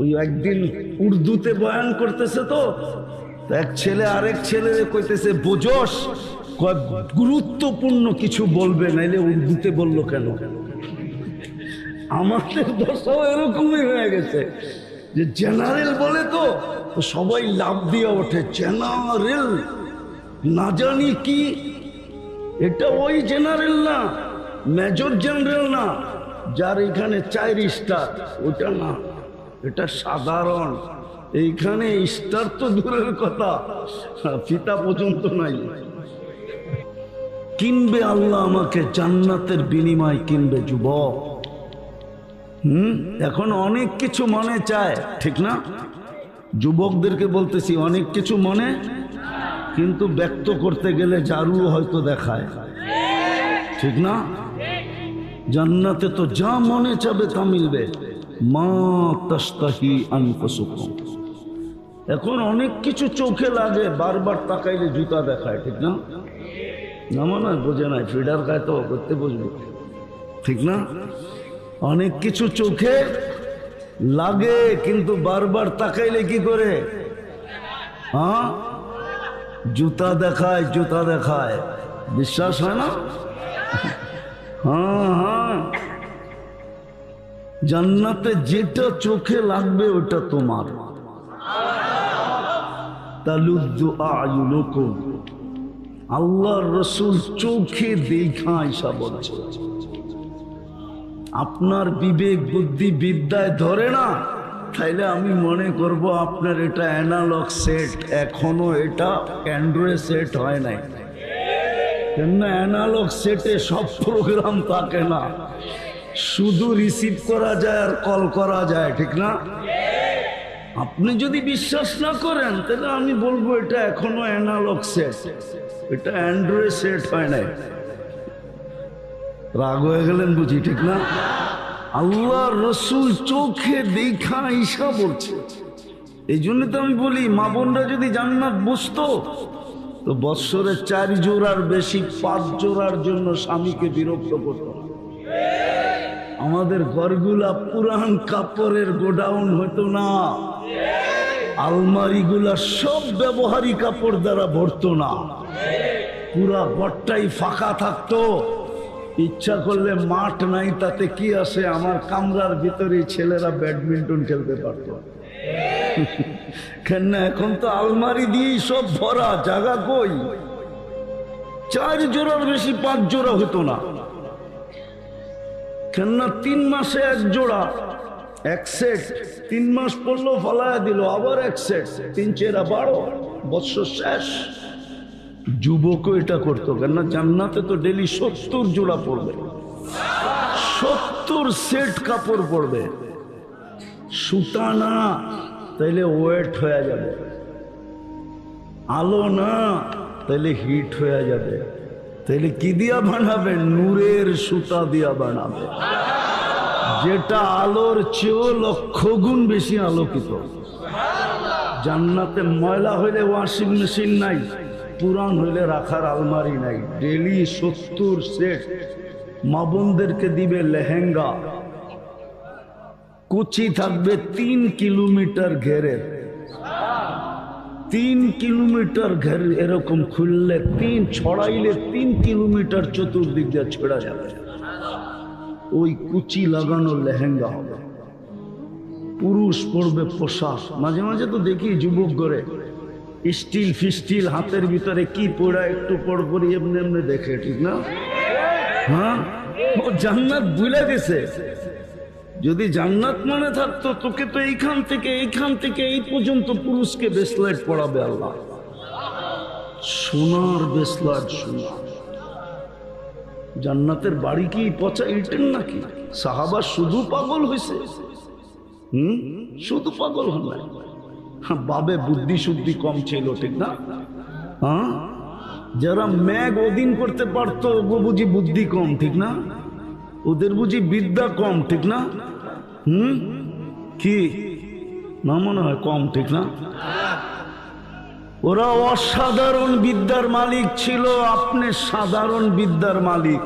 ওই একদিন উর্দুতে বয়ান করতেছে তো। এক ছেলে আরেক ছেলে কইতেছে, বোঝস গুরুত্বপূর্ণ কিছু বলবে, নাইলে উর্দুতে বলল কেন? আমাদের দশাও এরকমই হয়ে গেছে যে জেনারেল বলে তো সবাই লাভ দিয়ে ওঠে, জেনারেল, না জানি কি, এটা ওই জেনারেল না, মেজর জেনারেল না, যার এখানে স্টার, ওটা না। এটা সাধারণ। এইখানে স্টার তো দূরের কথা, ফিতা পর্যন্ত নাই। কিনবে আল্লাহ আমাকে, জান্নাতের বিনিময় কিনবে যুবক। হুম? এখন অনেক কিছু মনে চায়, ঠিক না? যুবকদেরকে বলতেছি, অনেক কিছু মনে, কিন্তু ব্যক্ত করতে গেলে জারু হয়তো দেখায়। ঠিক না? জান্নাতে তো যা মনে চাবে তা মিলবে। মা এখন অনেক কিছু চোখে লাগে, বারবার তাকাইলে জুতা দেখায়, ঠিক না? না মনে বোঝে নাই, ফিডার খায় তো, করতে বুঝব ঠিক না? অনেক কিছু চোখে লাগে, কিন্তু বারবার তাকাইলে কি করে? হ্যাঁ? জুতা দেখায় জুতা দেখায়। বিশ্বাস হয় না? হ্যাঁ হ্যাঁ। জান্নাতে যেটা চোখে লাগবে ওটা তোমার। আল্লাহর রসুল চোখে দেখা বলছে। আপনার বিবেক বুদ্ধি বিদ্যায় ধরে না, তাইলে আমি মনে করব আপনার এটা অ্যানালগ সেট, এখনও এটা অ্যান্ড্রয়েড সেট হয় নাই। কেননা অ্যানালগ সেটে সব প্রোগ্রাম থাকে না। শুধু রিসিভ করা যায় আর কল করা যায়, ঠিক না? আপনি যদি বিশ্বাস না করেন, তাহলে আমি বলব এটা এখনও অ্যানালগ সেট এটা অ্যান্ড্রয়েড সেট হয় নাই। রাগ হয়ে গেলেন বুঝি, ঠিক না? আল্লাহ রসুল চোখে দেখা ঈশা বলছে। এই জন্য তো আমি বলি, মা বোনরা যদি জান্নাত বুঝতো, তো বৎসরে চার জোড়ার বেশি, পাঁচ জোড়ার জন্য স্বামীকে বিরক্ত করত। না। আমাদের ঘরগুলা পুরান কাপড়ের গোডাউন হতো না। আলমারিগুলা সব ব্যবহারী কাপড় দ্বারা ভরতো না। পুরা ঘরটাই ফাঁকা থাকতো। ইচ্ছা করলে মাঠ নাই তাতে কি আসে? আমার কামরার ভিতরে ছেলেরা ব্যাডমিন্টন খেলতে পারতো। কেন না, এখন তো আলমারি দিয়েই সব ভরা জায়গা কই? চার জোড়ার বেশি পাঁচ জোড়া হতো না। কেননা তিন মাসে এক জোড়া, এক সেট তিন মাস পড়ল ফলায়া দিল, আবার এক সেট তিন চেরা বারো, বৎসর শেষ। যুবকও এটা করতো, কেননা জান্নাতে তো ডেলি সত্তর জোড়া পড়বে। সত্তর সেট কাপড় পড়বে। সুতা না, তাইলে ওয়েট হয়ে যাবে। আলো না, তাইলে হিট হয়ে যাবে। তাইলে কি দিয়া বানাবে? নূরের সুতা দিয়া বানাবে। যেটা আলোর চেয়েও লক্ষ গুণ বেশি আলোকিত। জান্নাতে ময়লা হইলে ওয়াশিং মেশিন নাই পুরান হইলে রাখার আলমারি নাই। ডেলি সত্তর সেট মা বোনদেরকে দিবে লেহেঙ্গা। কুচি থাকবে তিন কিলোমিটার ঘেরের তিন কিলোমিটার ঘের এরকম খুললে, তিন ছড়াইলে তিন কিলোমিটার চতুর্দিক দিয়ে ছেড়া যাবে। ওই কুচি লাগানো লেহেঙ্গা হবে। পুরুষ পড়বে পোশাক। মাঝে মাঝে তো দেখি যুবক করে স্টিল ফিস্টিল হাতের ভিতরে কি পড়া একটু পর পর এমনি এমনি দেখে, ঠিক না? হ্যাঁ? ও জান্নাত ভুলে গেছে। যদি জান্নাত মনে থাকতো তোকে তো এইখান থেকে এইখান থেকে এই পর্যন্ত পুরুষকে বেসলাইট পড়াবে আল্লাহ। সোনার বেসলাইট সোনা। জান্নাতের বাড়ি কি পচা ইটেন নাকি? সাহাবা শুধু পাগল হয়েছে হুম? শুধু পাগল নাই। হ্যাঁ, বাবে বুদ্ধি শুদ্ধি কম ছিল ঠিক না? হ্যাঁ? যারা ম্যাগ ওদিন করতে পারতো বুঝি বুদ্ধি কম ঠিক না? ওদের বুঝি বিদ্যা কম ঠিক না? হুম? কি? না, মনে হয় কম, ঠিক না? ওরা অসাধারণ বিদ্যার মালিক ছিল, আপনি সাধারণ বিদ্যার মালিক।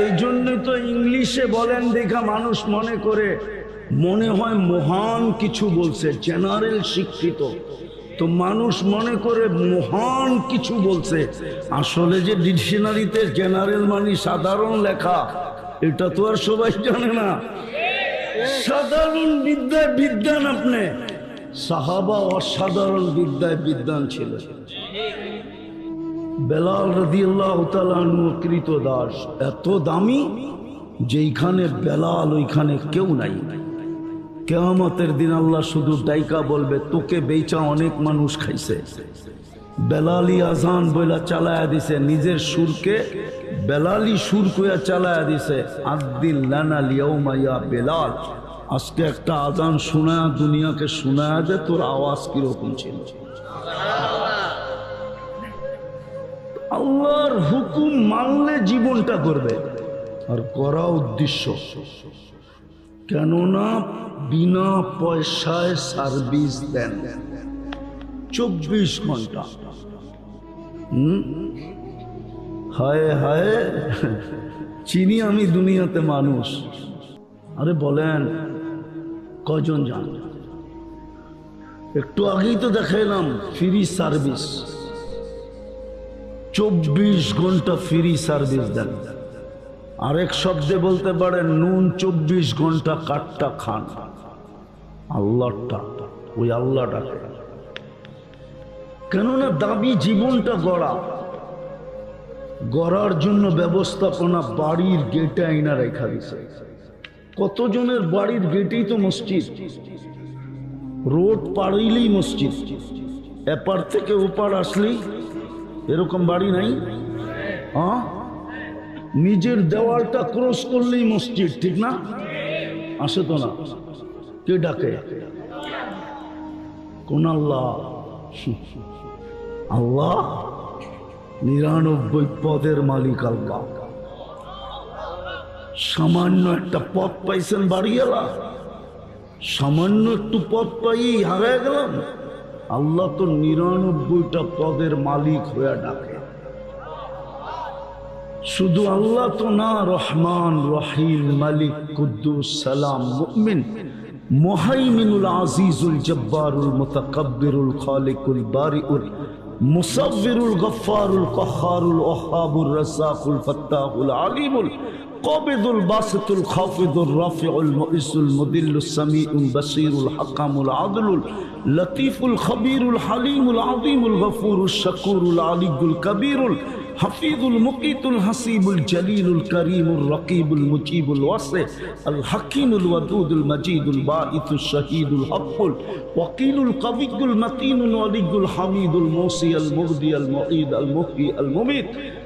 এই জন্যই তো ইংলিশে বলেন, দেখা মানুষ মনে করে, মনে হয় মহান কিছু বলছে, জেনারেল শিক্ষিত। তো মানুষ মনে করে মহান কিছু বলছে। আসলে যে ডিকশনারিতে জেনারেল মানে সাধারণ লেখা, এটা তো আর সবাই জানে না। সাধারণ বিদ্যায় বিদ্যান আপনি। সাহাবা অসাধারণ বিদ্যায় বিদ্যান ছিল বেলাল রদিয়াল্লাহ কৃত দাস। এত দামি যেইখানে বেলাল, ওইখানে কেউ নাই। কেয়ামতের দিন আল্লাহ শুধু ডাইকা বলবে, তোকে বেচা অনেক মানুষ খাইছে। বেলালি আজান বইলা চালায়া দিছে, নিজের সুরকে বেলালি সুর কইয়া চালায়া দিছে আদিন লানা বেলাল। আজকে একটা আজান শোনায়া, দুনিয়াকে শোনায়া দে, তোর আওয়াজ কীরকম ছিল? আল্লাহর হুকুম মানলে জীবনটা করবে, আর করা উদ্দেশ্য, কেননা বিনা পয়সায় সার্ভিস দেন। চব্বিশ ঘণ্টা। হুম? হায় হায়, চিনি আমি দুনিয়াতে মানুষ। আরে বলেন, কজন যান একটু আগেই তো দেখাইলাম ফ্রি সার্ভিস চব্বিশ ঘণ্টা ফ্রি সার্ভিস দেন। আরেক শব্দে বলতে পারেন, নুন চব্বিশ ঘণ্টা কাঠটা খান। আল্লাহটা, ওই আল্লাহটা কেননা দাবি জীবনটা গড়া। গড়ার জন্য ব্যবস্থাপনা বাড়ির গেটে আইনা রেখা দিছে। কতজনের বাড়ির গেটেই তো মসজিদ। রোড পাড়ইলেই মসজিদ। এপার থেকে ওপার আসলেই এরকম বাড়ি নাই। হ্যাঁ? নিজের দেওয়ালটা ক্রস করলেই মসজিদ, ঠিক না? আসে তো না। কে ডাকে? কোন আল্লাহ? আল্লাহ? নিরানব্বই পদের মালিক আল্লাহ সামান্য একটা পথ পাইছেন বাড়িওয়ালা। সামান্য একটু পথ পাই হারায় গেলাম। আল্লাহ তো নিরানব্বইটা পদের মালিক হয়ে ডাকে। শুধু আল্লাহ তো না, রহমান, রহিম, মালিক, কুদ্দুস, সালাম, মুমিন, মুহাইমিনুল আজিজুল জব্বারুল মুতাকাব্বিরুল খালিকুল বারিউল مصور الغفار القهار الوهاب الرساق الفتاح العليم قابض الباسط الخافض الرافع المؤس المذل السميع البصير الحكم العدل اللطيف الخبير الحليم العظيم الغفور الشكور العلي الكبير حفيظ المقيت الحسيب الجليل الكريم الرقيب المجيب الواسع الحكيم الودود المجيد الباعث الشهيد الحق الوكيل القوي المتين الولي الحميد الموصي المغدي المعيد المحيي المميت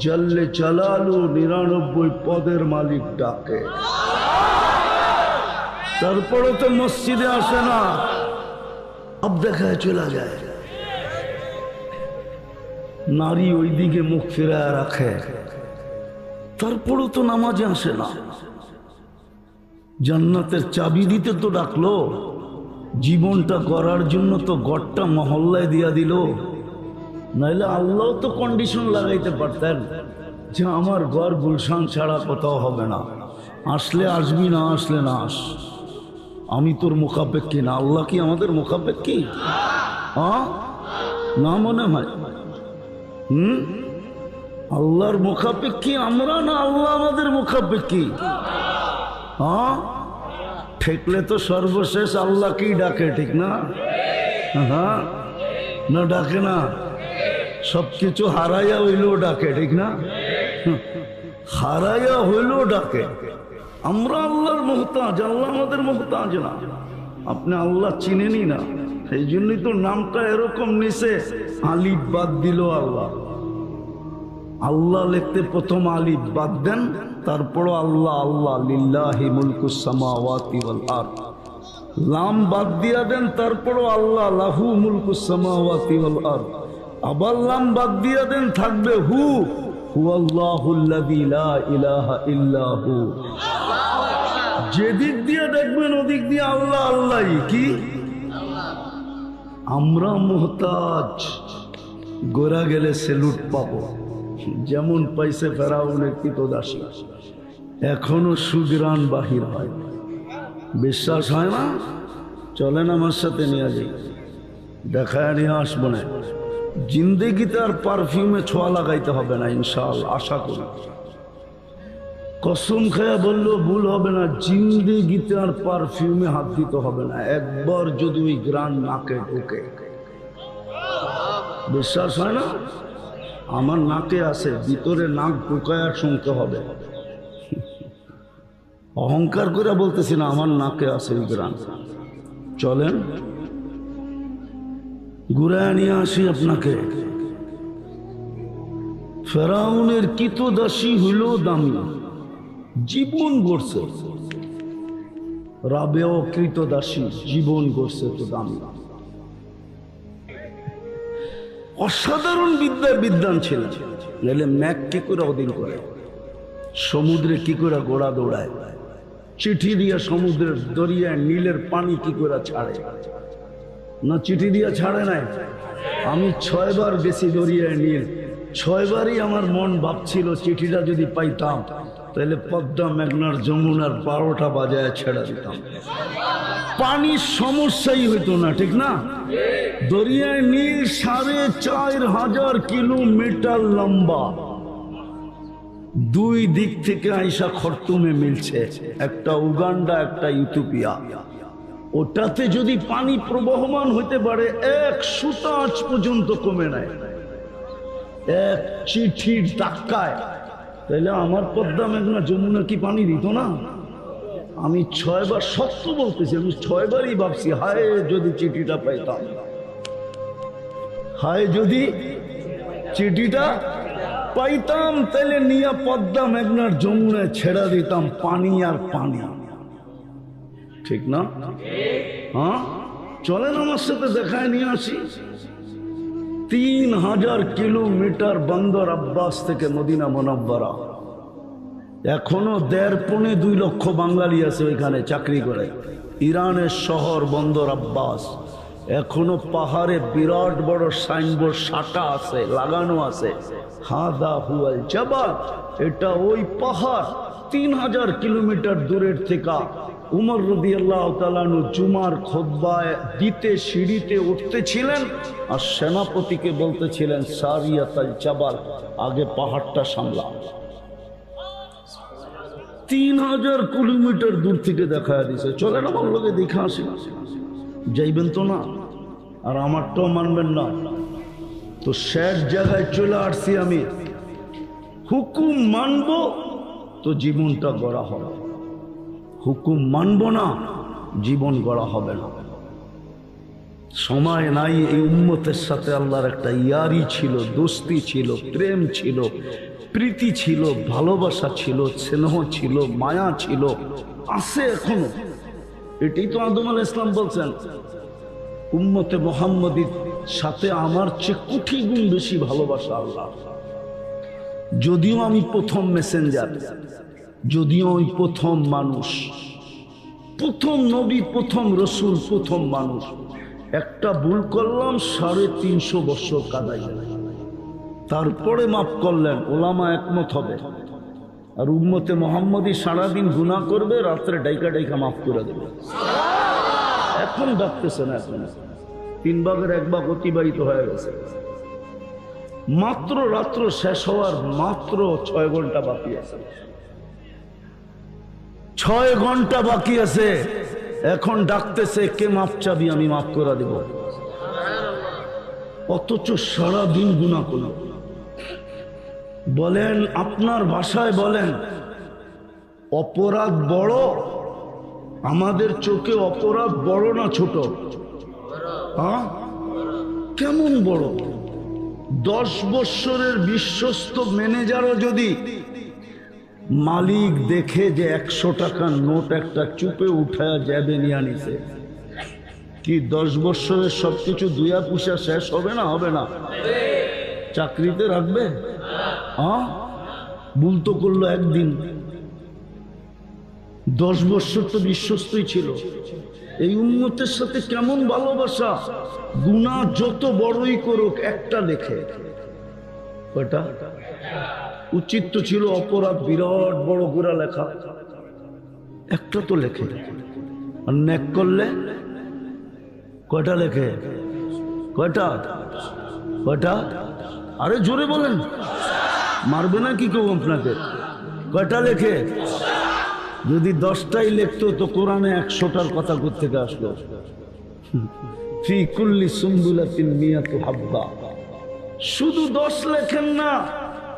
জল্লে চালালু নিরানব্বই পদের মালিক ডাকে। তারপরে তো মসজিদে আসে না। আব দেখায় চলে যায়। নারী ওইদিকে মুখ ফেরায় রাখে। তারপরেও তো নামাজে আসে না। জান্নাতের চাবি দিতে তো ডাকলো। জীবনটা করার জন্য তো গড়টা মহল্লায় দিয়া দিল। নাইলে আল্লাহ তো কন্ডিশন লাগাইতে পারতেন যে আমার ঘর গুলশান ছাড়া কোথাও হবে না। আসলে আসবি না, আসলে না আস। আমি তোর মোকাপেক্ষি না। আল্লাহ কি আমাদের মোকাপেক্ষি হ্যাঁ না মনে হয়। হুম? আল্লাহর মুখাপেক্ষী আমরা না আল্লাহ আমাদের মুখাপেক্ষী? হ্যাঁ ঠেকলে তো সর্বশেষ আল্লাহকেই ডাকে, ঠিক না? হ্যাঁ? না, ডাকে না। সবকিছু হারাইয়া হইলেও ডাকে, ঠিক না? হারাইয়া হইলেও ডাকে। আমরা আল্লাহর মোহতাজ, আল্লাহ আমাদের মোহতাজ না। আপনি আল্লাহ চিনেনি না। সেই জন্যই তো নামটা এরকম নিছে, আলিফ বাদ দিল আল্লাহ। আল্লাহ লিখতে প্রথম আলিফ বাদ দেন, তারপরও আল্লাহ আল্লাহ, লিল্লাহি মুলকুস সামাওয়াতি ওয়াল আরদ। লাম বাদ দিয়া দেন, তারপরও আল্লাহ, লাহু মুলকুসামাওয়াতি ওয়াল আরদ। আবার লাম বাদ দিয়া দেন, থাকবে হু। যেদিক দিয়ে দেখবেন, ওদিক দিয়ে আল্লাহ আল্লাহ। কি? আমরা মোহতাজ। গোরা গেলে সেলুট পাবো। যেমন পাইছে ফেরাউনের কৃতদাসী এখনও সুগ্রাণ বাহির হয়। বিশ্বাস হয় না? চলেন আমার সাথে নিয়ে যাই। দেখায় নিয়ে আসব না। জিন্দেগিতে আর পারফিউমে ছোঁয়া লাগাইতে হবে না ইনশাল আশা করি। কসম খায়া বলল ভুল হবে না জিন্দেগিতে আর পারফিউমে হাত দিতে হবে না, একবার যদি ওই গ্রান নাকে ঢুকে। বিশ্বাস হয় না? আমার নাকে আছে, ভিতরে নাক ঢুকায় শুনতে হবে। অহংকার করে বলতেছি না, আমার নাকে আছে ওই গ্রান। চলেন। ঘুরায় নিয়ে আসি আপনাকে। ফেরাউনের কিতদাসী হইল দামি। জীবন গড়ছে। রাবেও কৃতদাসী জীবন গড়ছে তো দামি। অসাধারণ বিদ্যার বিদ্যান ছিলেন নাহলে ম্যাক কি করে অধীন করে? সমুদ্রে কি করে গোড়া দৌড়ায়? চিঠি দিয়ে সমুদ্রের দরিয়ায় নীলের পানি কি করে ছাড়ে? না চিঠি দিয়ে ছাড়ে নাই। আমি ছয়বার বেশি দরিয়ায় নিয়ে, ছয়বারই আমার মন ভাবছিল চিঠিটা যদি পাইতাম, তাহলে পদ্মা মেঘনার যমুনার বারোটা বাজায় ছেড়ে দিতাম। পানির সমস্যাই হইতো না, ঠিক না? দরিয়ায় নীল সাড়ে চার হাজার কিলোমিটার লম্বা। দুই দিক থেকে আইসা খরতুমে মিলছে, একটা উগান্ডা, একটা ইথিওপিয়া ওটাতে যদি পানি প্রবহমান হইতে পারে, এক সুতা পর্যন্ত কমে নেয় এক চিঠির ডাক্কায় তাহলে আমার পদ্মা মেঘনা যমুনা কি পানি দিত না? আমি ছয়বার সত্য বলতেছি, আমি ছয়বারই ভাবছি, হায় যদি চিঠিটা পাইতাম। হায় যদি চিঠিটা পাইতাম তাহলে নিয়ে পদ্মা মেঘনার যমুনায় ছেড়া দিতাম, পানি আর পানি। ঠিক না? হ্যাঁ? চলেন আমার সাথে দেখায় নিয়ে আসি। তিন হাজার কিলোমিটার বন্দর আব্বাস থেকে মদিনা মোনাব্বারা। এখনও দেড় পৌনে দুই লক্ষ বাঙালি আছে ওইখানে চাকরি করে। ইরানের শহর বন্দর আব্বাস। এখনও পাহাড়ে বিরাট বড় সাইনবোর্ড সাটা আছে, লাগানো আছে। হাদা হুয়াল জাবাল। এটা ওই পাহাড় তিন হাজার কিলোমিটার দূরের থেকে উমর রদি আল্লাহ তালানু জুমার খোদ্বায় দিতে সিঁড়িতে উঠতেছিলেন আর সেনাপতিকে বলতেছিলেন, সারিয়াতাল জাবাল, আগে পাহাড়টা সামলা তিন হাজার কিলোমিটার দূর থেকে দেখা দিছে। চলেন আমার লোকে দেখে আসি। যাইবেন তো না? আর আমারটাও মানবেন না। তো শেষ জায়গায় চলে আসছি আমি। হুকুম মানব, তো জীবনটা গড়া হবে। হুকুম মানব না, জীবন গড়া হবে না। সময় নাই এই উম্মতের সাথে, আল্লাহর একটা ইয়ারি ছিল, দোস্তি ছিল, প্রেম ছিল, প্রীতি ছিল, ভালোবাসা ছিল, স্নেহ ছিল, মায়া ছিল, আছে এখনও। এটাই তো আদম আল ইসলাম বলছেন, উম্মতে মোহাম্মদীর সাথে আমার চেয়ে কোটি গুণ বেশি ভালোবাসা আল্লাহ। যদিও আমি প্রথম মেসেঞ্জার যদিও ওই প্রথম মানুষ, প্রথম নবী, প্রথম রসুল, প্রথম মানুষ। একটা ভুল করলাম, সাড়ে তিনশো বছর কাদাই তারপরে মাফ করলেন, ওলামা একমত হবে। আর উম্মতে মোহাম্মদী সারাদিন গুণা করবে, রাত্রে ডাইকা ডাইকা মাফ করে দেবে। এখন ডাকতেছে না এখন। তিন ভাগের এক ভাগ অতিবাহিত হয়ে গেছে। মাত্র রাত্র শেষ হওয়ার মাত্র ছয় ঘণ্টা বাকি আছে। ছয় ঘণ্টা বাকি আছে। এখন ডাকতেছে, কে মাপ চাবি, আমি মাফ করে দেব। অথচ সারাদিন গুণা করল বলেন, আপনার ভাষায় বলেন, অপরাধ বড়, আমাদের চোখে অপরাধ বড় না ছোট? হ্যাঁ কেমন বড়? দশ বৎসরের বিশ্বস্ত ম্যানেজারও যদি মালিক দেখে যে একশো টাকার নোট একটা চুপে উঠায় যাবে নিয়ে কি দশ বৎসরের সব কিছু দুয়া পুষা শেষ হবে না হবে না? চাকরিতে রাখবে? হ্যাঁ ভুল তো করল একদিন। দশ বৎসর তো বিশ্বস্তই ছিল। এই উন্নতের সাথে কেমন ভালোবাসা? গুণা যত বড়ই করুক, একটা লেখে কয়টা উচিত তো ছিল অপরাধ, বিরাট বড় গোড়া লেখা। একটা তো লেখে। আর নেক করলে? কয়টা লেখে? কয়টা? কয়টা? আরে জোরে বলেন। মারবে না কি কেউ আপনাকে? কয়টা লেখে? যদি দশটাই লিখতো তো কোরআনে একশোটার কথা থেকে আসলো। ফি কুল্লি সুম্বুলাতিন মিয়াতু হাব্বা। শুধু দশ লেখেন না,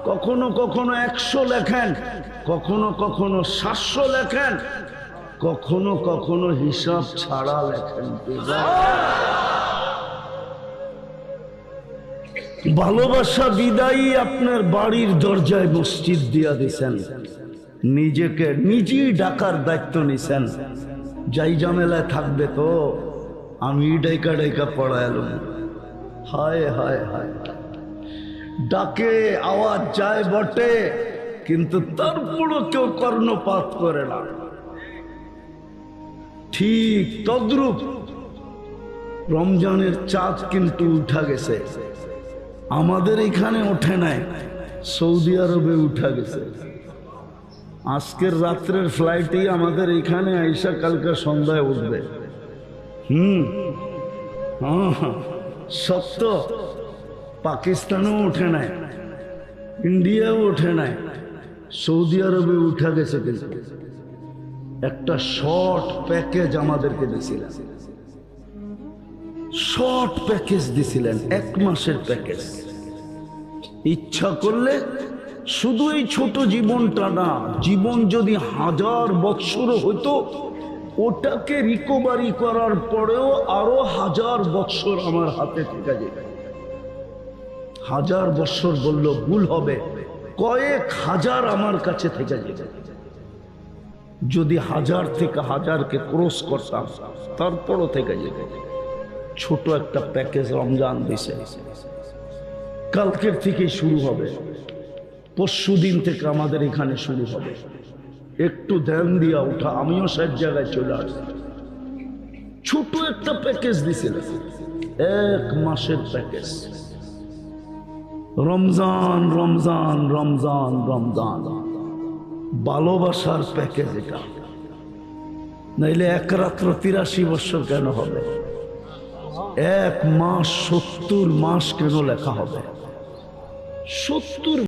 কখনো কখনো একশো লেখেন, কখনো কখনো সাতশো লেখেন, কখনো কখনো হিসাব ছাড়া লেখেন। ভালোবাসা বিদায়ী আপনার বাড়ির দরজায় মসজিদ দিয়া দিছেন। নিজেকে নিজেই ডাকার দায়িত্ব নিছেন। যাই ঝামেলায় থাকবে তো, আমি ডাইকা ডাইকা পড়াইলাম হায় হায় হায়। ডাকে, আওয়াজ যায় বটে, কিন্তু তারপরও কেউ কর্ণপাত করে না। ঠিক তদ্রুপ রমজানের চাঁদ কিন্তু উঠা গেছে। আমাদের এখানে ওঠে নাই, সৌদি আরবে উঠা গেছে। আজকের রাত্রের ফ্লাইটই আমাদের এখানে আইসা কালকে সন্ধ্যায় উঠবে। হুম সত্য। পাকিস্তানেও ওঠে নাই, ইন্ডিয়াও ওঠে নাই, সৌদি আরবে উঠা গেছে কিন্তু। একটা শর্ট প্যাকেজ আমাদেরকে দিয়েছিলেন শর্ট প্যাকেজ দিছিলেন, এক মাসের প্যাকেজ ইচ্ছা করলে শুধু এই ছোট জীবনটা না, জীবন যদি হাজার বৎসরও হইতো, ওটাকে রিকভারি করার পরেও আরও হাজার বৎসর আমার হাতে থেকে যেত। হাজার বৎসর বলল, ভুল হবে। কয়েক হাজার আমার কাছে থেকে যেত যদি হাজার থেকে হাজারকে ক্রস করতাম, তারপরও থেকে যেত ছোট একটা প্যাকেজ রমজান দিছে। কালকের থেকে শুরু হবে। পরশু দিন থেকে আমাদের এখানে শুরু হবে। একটু ধ্যান দিয়া উঠা, আমিও সব জায়গায় চলে আসছি ছোট একটা প্যাকেজ দিছিল এক মাসের প্যাকেজ। রমজান রমজান রমজান রমজান। ভালোবাসার প্যাকেজ এটা। নাইলে এক রাত্র তিরাশি বছর কেন হবে? এক মাস, সত্তর মাস কেন লেখা হবে? সত্তর